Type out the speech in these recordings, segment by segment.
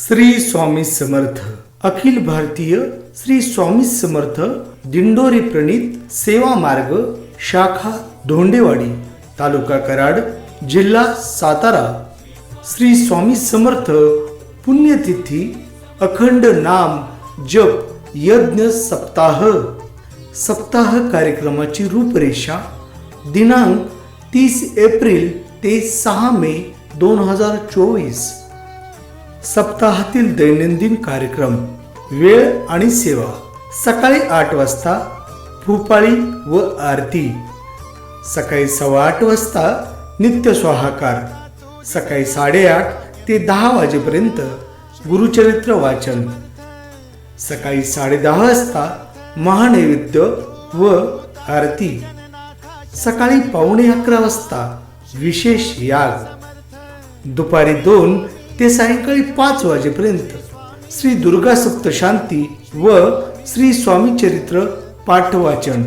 श्री स्वामी समर्थ. अखिल भारतीय श्री स्वामी समर्थ दिंडोरी प्रणित सेवा मार्ग शाखा धोंडेवाडी तालुका कराड जिल्हा सातारा. श्री स्वामी समर्थ पुण्यतिथी अखंड नाम जप यज्ञ सप्ताह. सप्ताह कार्यक्रमाची रूपरेषा दिनांक तीस एप्रिल ते सहा मे दोन हजार चोवीस. सप्ताहातील दैनंदिन कार्यक्रम वेळ आणि सेवा. सकाळी आठ वाजता भूपाळी व आरती. सकाळी सव्वा आठ वाजता नित्य स्वाहाकार. सकाळी साडेआठ ते दहा वाजेपर्यंत गुरुचरित्र वाचन. सकाळी साडेदहा वाजता महानैवेद्य व आरती. सकाळी पावणे अकरा वाजता विशेष याग. दुपारी दोन ते सायंकाळी पाच वाजेपर्यंत श्री दुर्गा सप्तशांती व श्री स्वामी चरित्र पाठवाचन.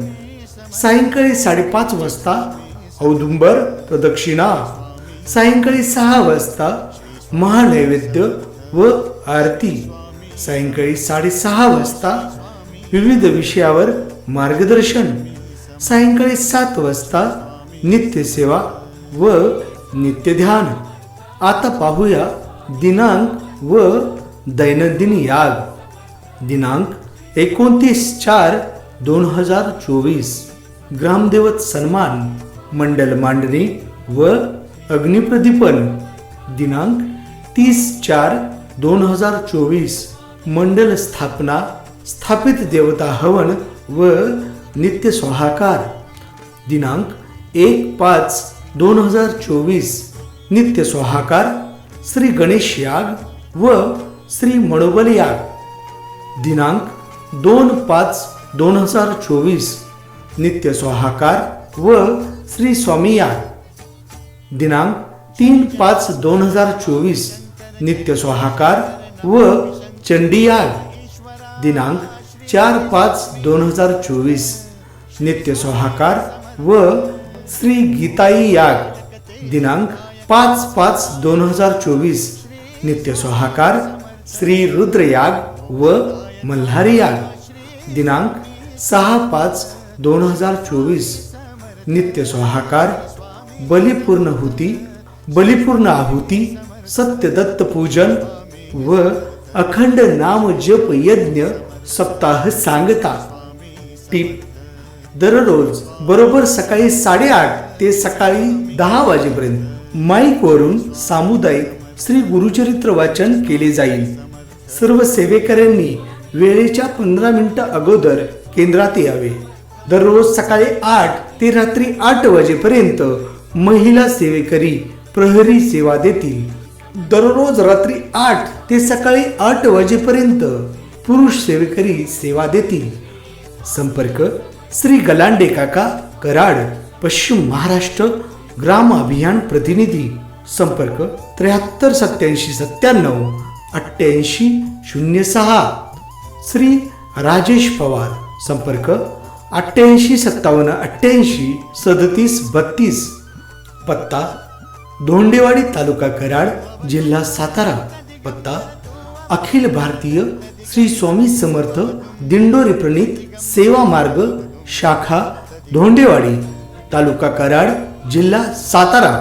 सायंकाळी साडेपाच वाजता औदुंबर प्रदक्षिणा. सायंकाळी सहा वाजता महानैवेद्य व आरती. सायंकाळी साडेसहा वाजता विविध विषयावर मार्गदर्शन. सायंकाळी सात वाजता नित्यसेवा व नित्यध्यान. आता पाहूया दिनांक व दैनंदिन याग दिनांक एकोणतीस चार दोन हजार चोवीस. ग्रामदेवत सन्मान मंडल मांडणी व अग्निप्रदीपन. दिनांक तीस चार दोन हजार चोवीस. मंडल स्थापना स्थापित देवता हवन व नित्य सोहाकार दिनांक एक पाच दोन हजार चोवीस. नित्य सोहाकार श्री गणेश याग व श्री मणोबल याग. दिनांक दोन पाच दोन हजार चोवीस. नित्य स्वाहाकार व श्री स्वामी याग. दिनांक तीन पाच दोन हजार चोवीस. नित्य स्वाहाकार व चंडी याग. दिनांक चार पाच दोन हजार चोवीस. नित्य स्वाहाकार व श्री गीताई याग. दिनांक पाच पाच दोन हजार चोवीस नित्य सोहाकार श्री रुद्रयाग व मल्हारी याग दिनांक सहा पाच दोन हजार चोवीस नित्य सोहाकार बलिपूर्ण हुती बलिपूर्ण आहुती सत्यदत्त पूजन व अखंड नाम जप यज्ञ सप्ताह सांगता. टीप दररोज बरोबर सकाळी साडेआठ ते सकाळी दहा वाजेपर्यंत माईकवरून सामुदायिक श्री गुरुचरित्र वाचन केले जाईल. सर्व सेवेकऱ्यांनी वेळेच्या पंधरा मिनिटं अगोदर केंद्रात यावे. दररोज सकाळी आठ ते रात्री आठ वाजेपर्यंत महिला सेवेकरी प्रहरी सेवा देतील. दररोज रात्री आठ ते सकाळी आठ वाजेपर्यंत पुरुष सेवेकरी सेवा देतील. संपर्क श्री गलांडे काका कराड पश्चिम महाराष्ट्र ग्राम अभियान प्रतिनिधी संपर्क त्र्याहत्तर सत्याऐंशी सत्त्याण्णव अठ्ठ्याऐंशी शून्य सहा. श्री राजेश पवार संपर्क अठ्ठ्याऐंशी सत्तावन्न अठ्ठ्याऐंशी सदतीस बत्तीस. पत्ता धोंडेवाडी तालुका कराड जिल्हा सातारा. पत्ता अखिल भारतीय श्री स्वामी समर्थ दिंडोरी प्रणित सेवा मार्ग शाखा धोंडेवाडी तालुका कराड जिल्हा सातारा.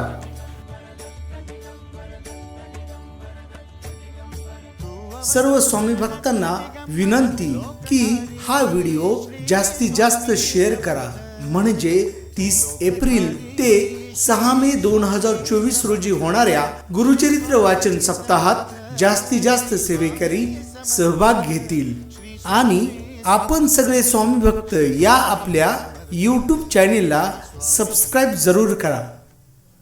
सर्व स्वामी भक्तांना विनंती की हा व्हिडिओ जास्तीत जास्त शेअर करा. म्हणजे तीस एप्रिल ते सहा मे दोन हजार चोवीस रोजी होणाऱ्या गुरुचरित्र वाचन सप्ताहात जास्तीत जास्त सेवेकरी सहभाग घेतील. आणि आपण सगळे स्वामी भक्त या आपल्या यूट्यूब चॅनेलला सबस्क्राईब जरूर करा.